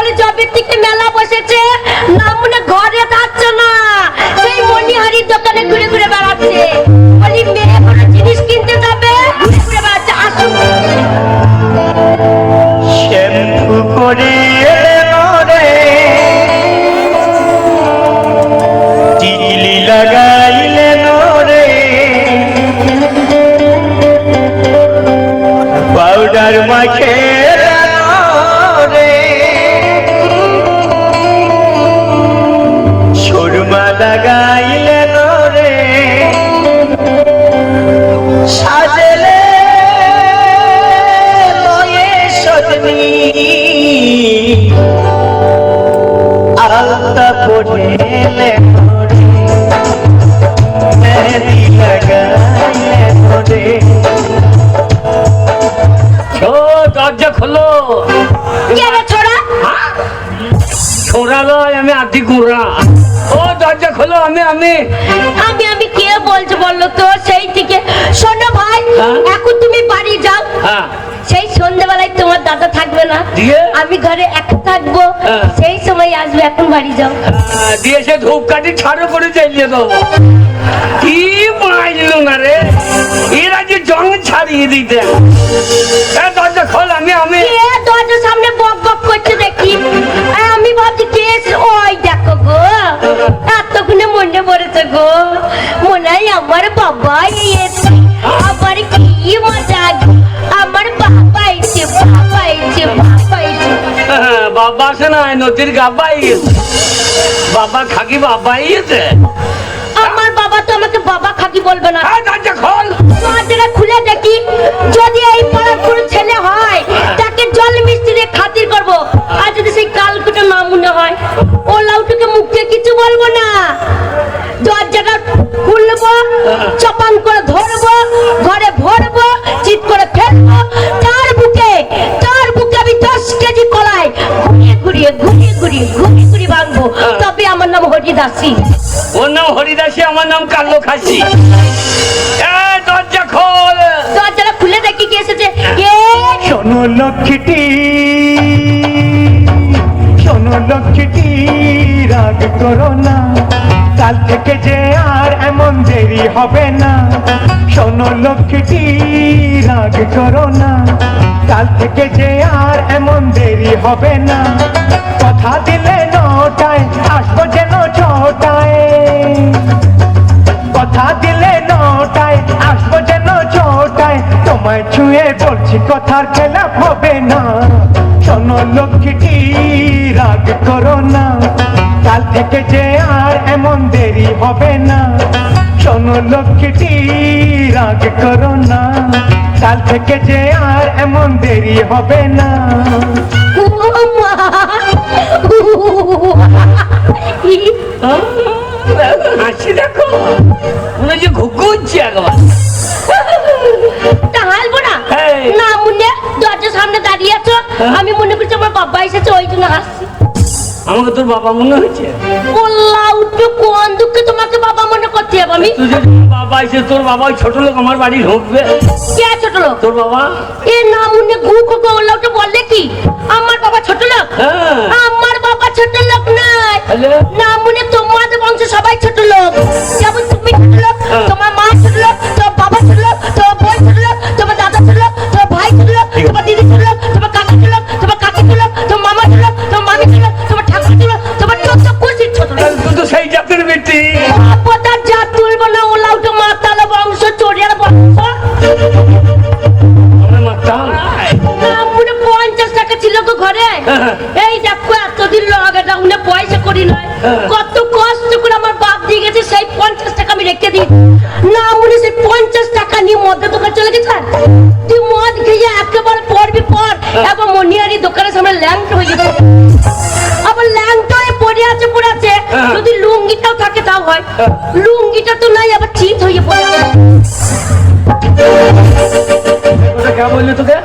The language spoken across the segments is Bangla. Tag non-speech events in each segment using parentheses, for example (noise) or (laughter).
বলে জবের থেকে মেলা বসেছে, না মনে ঘরে থাকছে না। সেই মনিহারির দোকানে ঘুরে ঘুরে বেড়াচ্ছে। বলি, মেয়ে কোনো জিনিস কিনতে যাবে? ঘুরে ঘুরে বেড়াচ্ছে, আসুন। শ্যাম্পু করে লাগাইলেন রে পাউডার মাখে আলতা পড়েলে মেহেদি লাগাইলে মোরে ও দরজা খোলো। কে রে ছোড়া? ছোড়া লয় আমি আদি গুড়া। ও দরজা খোলো আমি আমি। আমি আমি কে বলছো বলল তো? সেই থেকে। শোনো ভাই হ্যাঁ? এখন তুমি বাড়ি যাও। হ্যাঁ। দাদা থাকবে না। আমি ঘরে একা থাকব। হ্যাঁ। সেই সময় আসবে এখন বাড়ি যাও। আহ, দিয়ে সে ধূপকাঠি ছাড়ো করে চালিয়ে দেবো কি না রে? এরা যে জং ছাড়িয়ে দিতে। দরজা খোল আমি আমি। দরজার সামনে বক বক করছে দেখি। আমি ভাবছি কে ওই দেখো গো এতক্ষণে মনে পড়েছে গো। মনে হয় আমার বাবা এসে আসে না নদীর গাবাই বাবা খাকি বাবাই আছে। আমার বাবা তো আমাকে বাবা খাকি বলবে না। হ্যাঁ খুলে। দেখি। হরিদাসী। ওর নাম হরিদাসী আমার নাম কালো খাসি এ দরজা খোল। দরজাটা খুলে দেখি কে এসেছে। কে শোনো লক্ষ্মীটি শোনো লক্ষ্মীটি রাগ করো না। কাল থেকে যে আর এমন দেরি হবে না। শোনো লক্ষ্মীটি রাগ করো না। কাল থেকে যে আর এমন দেরি হবে না। কথা দিলে বলছি কথার খেলাপ হবে না। শোনো লক্ষ্মীটি, রাগ করো না। কাল থেকে যে আর এমন দেরি হবে না। শোনো লক্ষ্মীটি, রাগ করো না। কাল থেকে যে আর এমন দেরি হবে না। হাসি দেখো। মনে হচ্ছে ঘুঘুচ্ছে একবার। সামনে দাঁড়িয়ে আছো? হ্যাঁ? আমি মনে করছি আমার বাবা এসেছে ওই জন্য হাসছি। আমাকে তোর বাবা মনে হচ্ছে বললাম তো কোন দুঃখে তোমাকে বাবা মনে করতে হবে আমি? তুই যদি বাবা এসে তোর বাবা ওই ছোট লোক আমার বাড়ি ঢুকবে কে ছোট লোক? তোর বাবা? এ না খোকো ওলা ওটা বললে কি? আমার বাবা ছোট লোক? হ্যাঁ। আমার বাবা ছোট লোক তাহলে? না মুনে তোমাদের বংশ সবাই ছোট লোক। যেমন তুমি ছোট লোক হ্যাঁ। তোমার মা ছোট লোক তোমার ছোট লোক করি নয়। কত কষ্ট করে আমার বাপ দিয়ে গেছে সেই পঞ্চাশ টাকা আমি রেখে দিই না উনি সেই পঞ্চাশ টাকা নিয়ে মদের দোকান চলে গেছে তুই মদ খেয়ে একেবারে পড়বি পর এবার মনিয়ারি দোকানের সামনে ল্যাংট হয়ে গেছে আবার ল্যাংট হয়ে পড়ে আছে পড়ে আছে। যদি লুঙ্গিটাও থাকে তাও হয়। লুঙ্গিটা তো নাই আবার চিত হয়ে পড়ে আছে ওটা কে বললি তোকে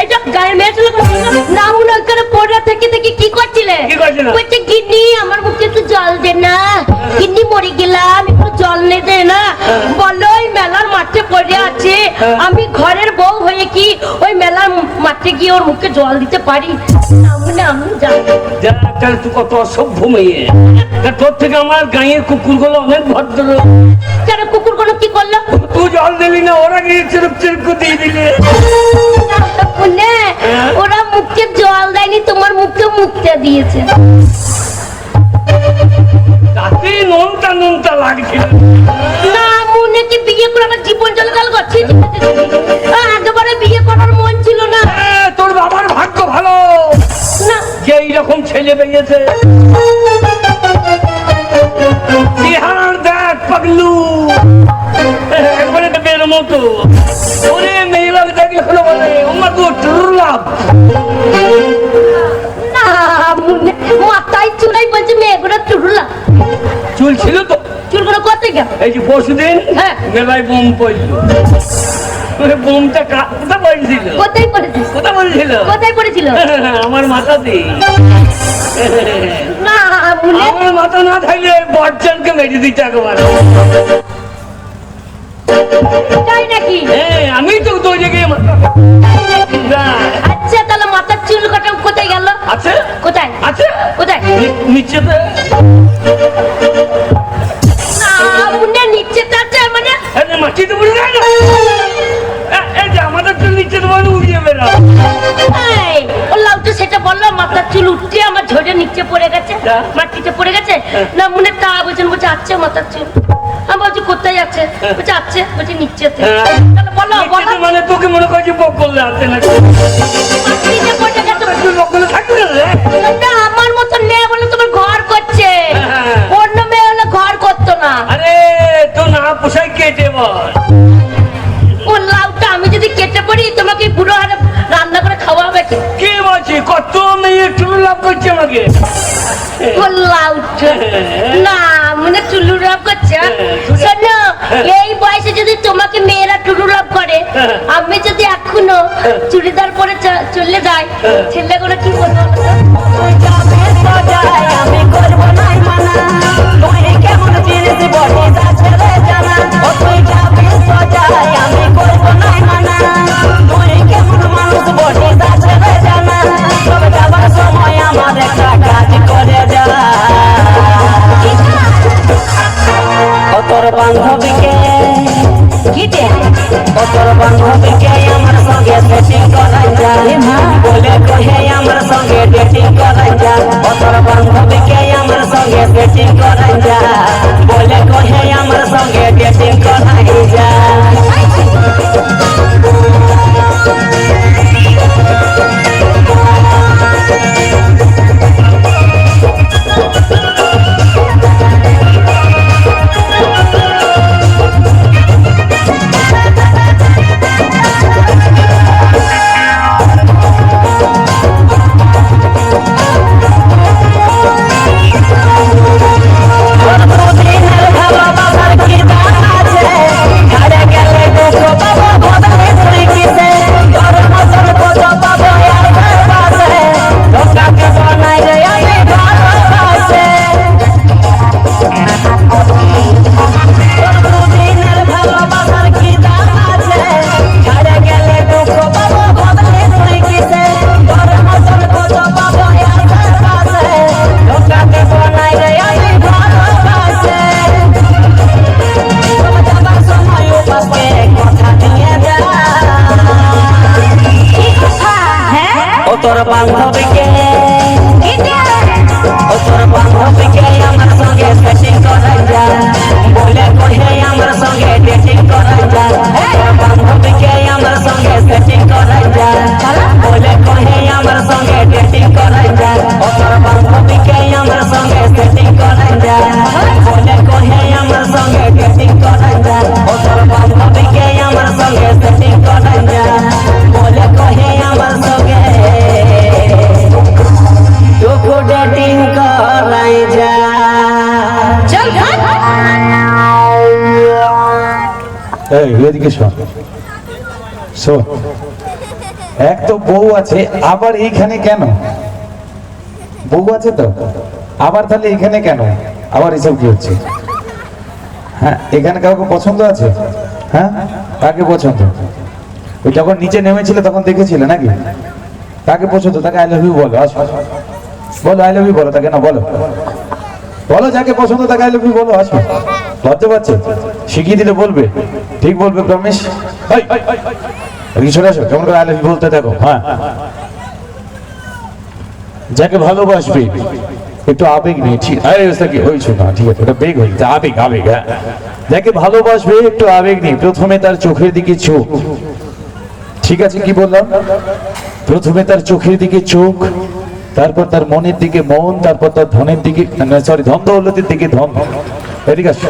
এইটা গায়ের মেয়ে ছিল করছিলে কি বলছে গিন্নি আমার মুখে একটু জল দে না। গিন্নি মরে গেলাম একটু জল নে দে না। বলো ওই মেলার মাঠে পড়ে আছে। হ্যাঁ। আমি ঘরের বউ হয়ে কি ওই মেলার মাঠে গিয়ে ওর মুখে জল দিতে পারি? আমি না আমি যাব তাহলে তুই কত অসভ্য মেয়ে। তোর থেকে আমার গাঁয়ের কুকুরগুলো অনেক ভদ্র। কেন কুকুর কোনো কি করল? তুই জল দিলি না ওরা গিয়ে চিরুপ চিরুপ দিয়ে দিলে। ওরা মুখে জল দেয়নি তোমার মুখে মুখতে দিয়েছে। তাতে নোনতা নোনতা লাগছিল। না মনে কি বিয়ে করে আমার জীবন জল করছি একেবারে বিয়ে করার মন ছিল না। তোর বাবার ভাগ্য ভালো। না। যে এইরকম ছেলে পেয়েছে। বিহার দেখ পাগলু। একবারে বের মতো। ওরে মেয়েরা দেখলে হলো বলে আমার তো টুরলাভ চুল ছিল তো। চুলগুলো কোথায় গেল এই যে পরশুদিন হ্যাঁ। মেলায় বোম পড়ল। বোমটা কোথায় পড়েছিল? কোথায় পড়েছিল? কোথায় পড়েছিল? কোথায় পড়েছিল? (laughs) আমার মাথাতে। না আমার মাথা না থাকলে বটচানকে মেরে দিতে একবার। তাই নাকি? আমি তো জায়গায় আচ্ছা তাহলে মাথার চুল কাটা কোথায় গেল? আছে? কোথায়? আছে। কোথায়? নিচেতে। মাটিতে পড়ে গেছে? না মনে তা বলছেন বলছে মাথার চুল আমি বলছি কোথায় আছে? বলছে নিচেতে হ্যাঁ। তাহলে বলো বলো। মানে তোকে মনে বক করলে আছে না মাটিতে পড়ে গেছে। তুই বক করলে থাকবে না আমার মতো মেয়ে বলে তোমার ঘর করছে। হ্যাঁ। অন্য মেয়ে হলে ঘর করতো না। আরে তো না কেটে বল। ও লাউটা আমি যদি কেটে পড়ি তোমাকে বুড়ো হারে রান্না করে খাওয়াবে কে? কে বলছি? কত মেয়ে টুরু লাভ করছে আমাকে? না মানে টুলু লাভ করছে শোনো এই বয়সে যদি তোমাকে মেয়েরা টুলু লাভ করে। আমি যদি এখনও চুড়িদার পরে চলে যাই। ছেলেগুলো কি বলব আমার সঙ্গে তোর বান্ধবীকে ও তোর বান্ধবীকে আমার সঙ্গে সেটিং করাই যা বলে কহে আমার সঙ্গে ডেটিং করাই যা তোর বান্ধবীকে আমার সঙ্গে সেটিং করাই যা বলে কহে আমার সঙ্গে ডেটিং করাই যা ও তোর বান্ধবীকে আমার সঙ্গে সেটিং করাই যা বলে কহে আমার সঙ্গে ডেটিং এক তো বউ আছে, আবার এইখানে কেন? বউ আছে তো? আবার তাহলে এখানে কেন? আবার এসব কি হচ্ছে? হ্যাঁ এখানে কাউকে পছন্দ আছে? হ্যাঁ পছন্দ? ওই যখন নিচে নেমেছিল তখন দেখেছিলে নাকি? তাকে পছন্দ? তাকে আই লাভ ইউ বলো, আসো। বলো আই লাভ ইউ বলো তাকে না, বলো। বলো যাকে পছন্দ তাকে আই লাভ ইউ বলো, আসো। লজ্জা পাচ্ছে? শিখিয়ে দিলে বলবে। ঠিক বলবে আসো কেমন করে আই লাভ ইউ বলতে থাকো হ্যাঁ। যাকে ভালোবাসবে একটু আবেগ নেই ঠিক। আরে কি হয়েছে না ঠিক আছে ওটা বেগ হয়েছে আবেগ আবেগ হ্যাঁ। যাকে ভালোবাসবে একটু আবেগ নেই প্রথমে তার চোখের দিকে চোখ। ঠিক আছে কি বললাম? প্রথমে তার চোখের দিকে চোখ তারপর তার মনের দিকে মন তারপর তার ধনের দিকে সরি ধন দৌলতের দিকে ধন। এদিকে আসো।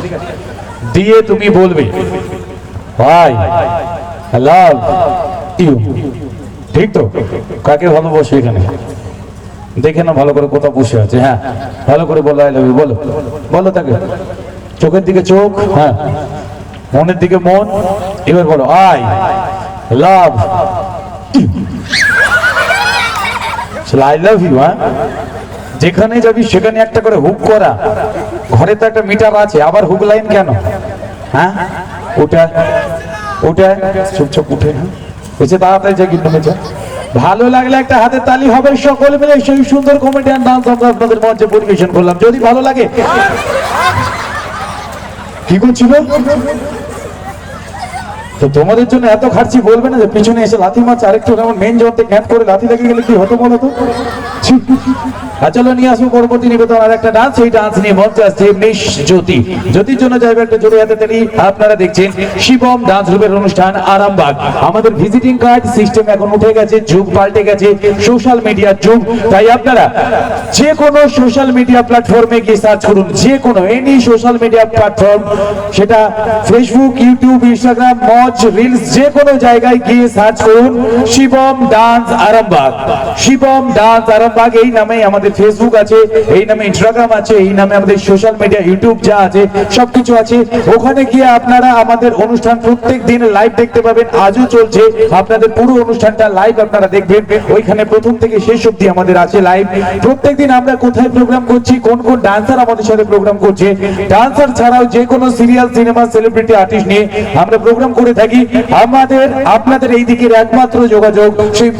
দিয়ে তুমি বলবে। ভাই লাভ ইউ। ঠিক তো? কাকে ভালোবাসো এখানে? দেখে না ভালো করে কোথাও বসে আছে হ্যাঁ। ভালো করে বলো আই লাভ ইউ বলো। বলো তাকে। চোখের দিকে চোখ হ্যাঁ। মনের দিকে মন। এবার বলো I love I love you হ্যাঁ। যেখানে যাবি, সেখানে একটা করে হুক করা। ঘরে তো একটা মিটার আছে, আবার হুক লাইন কেন? হ্যাঁ? ওটা ওটা চুপ চুপ, উঠে এসে তাড়াতাড়ি যা কিন্তু ভালো লাগলে একটা হাতে তালি হবে, সকলে মিলে সেই সুন্দর কমেডিয়ান ডান্স আমরা আপনাদের মঞ্চে পরিবেশন করলাম। যদি ভালো লাগে। কি করছিল? তো তোমাদের জন্য এত খাচ্ছি বলবে না যে পিছনে এসে লাথি মারছে, আরেকটু যেমন মেন জবাবতে ক্যাচ করে লাথি লেগে গেলে কি হতো বলো তো? আর চলো, নিয়ে আসব পরবর্তী নিবেদন আর একটা ডান্স এই ডান্স নিয়ে মঞ্চে আসছে নিশ জ্যোতি। জ্যোতির জন্য যাইবে একটা জোরে হাতে তালি, আপনারা দেখছেন শিবম ডান্স গ্রুপের অনুষ্ঠান আরামবাগ। আমাদের ভিজিটিং কার্ড সিস্টেম এখন উঠে গেছে, যুগ পাল্টে গেছে সোশ্যাল মিডিয়ার যুগ। তাই আপনারা যে কোনো সোশ্যাল মিডিয়া প্ল্যাটফর্মে গিয়ে সার্চ করুন, যে কোনো এনি সোশ্যাল মিডিয়া প্ল্যাটফর্ম সেটা Facebook YouTube Instagram Moj reels যে কোনো জায়গায় গিয়ে সার্চ করুন, শিবম ডান্স আরামবাগ। শিবম ডান্স আরামবাগ, এই নামে আমাদের ফেসবুক আছে, এই নামে ইনস্টাগ্রাম আছে, এই নামে আমাদের সোশ্যাল মিডিয়া ইউটিউব যা আছে, সবকিছু আছে। ওখানে গিয়ে আপনারা আমাদের অনুষ্ঠান প্রত্যেক দিন লাইভ দেখতে পাবেন। আজও চলছে আপনাদের পুরো অনুষ্ঠানটা লাইভ আপনারা দেখবেন। ওইখানে প্রথম থেকে শেষ অব্দি আমাদের আছে লাইভ প্রত্যেক দিন আমরা কোথায় প্রোগ্রাম করছি, কোন কোন ডান্সার আমাদের সাথে প্রোগ্রাম করছে ডান্সার ছাড়াও যে কোনো সিরিয়াল সিনেমা সেলিব্রিটি আর্টিস্ট নিয়ে আমরা প্রোগ্রাম করে থাকি। আমাদের আপনাদের এই দিকের একমাত্র যোগাযোগ সেই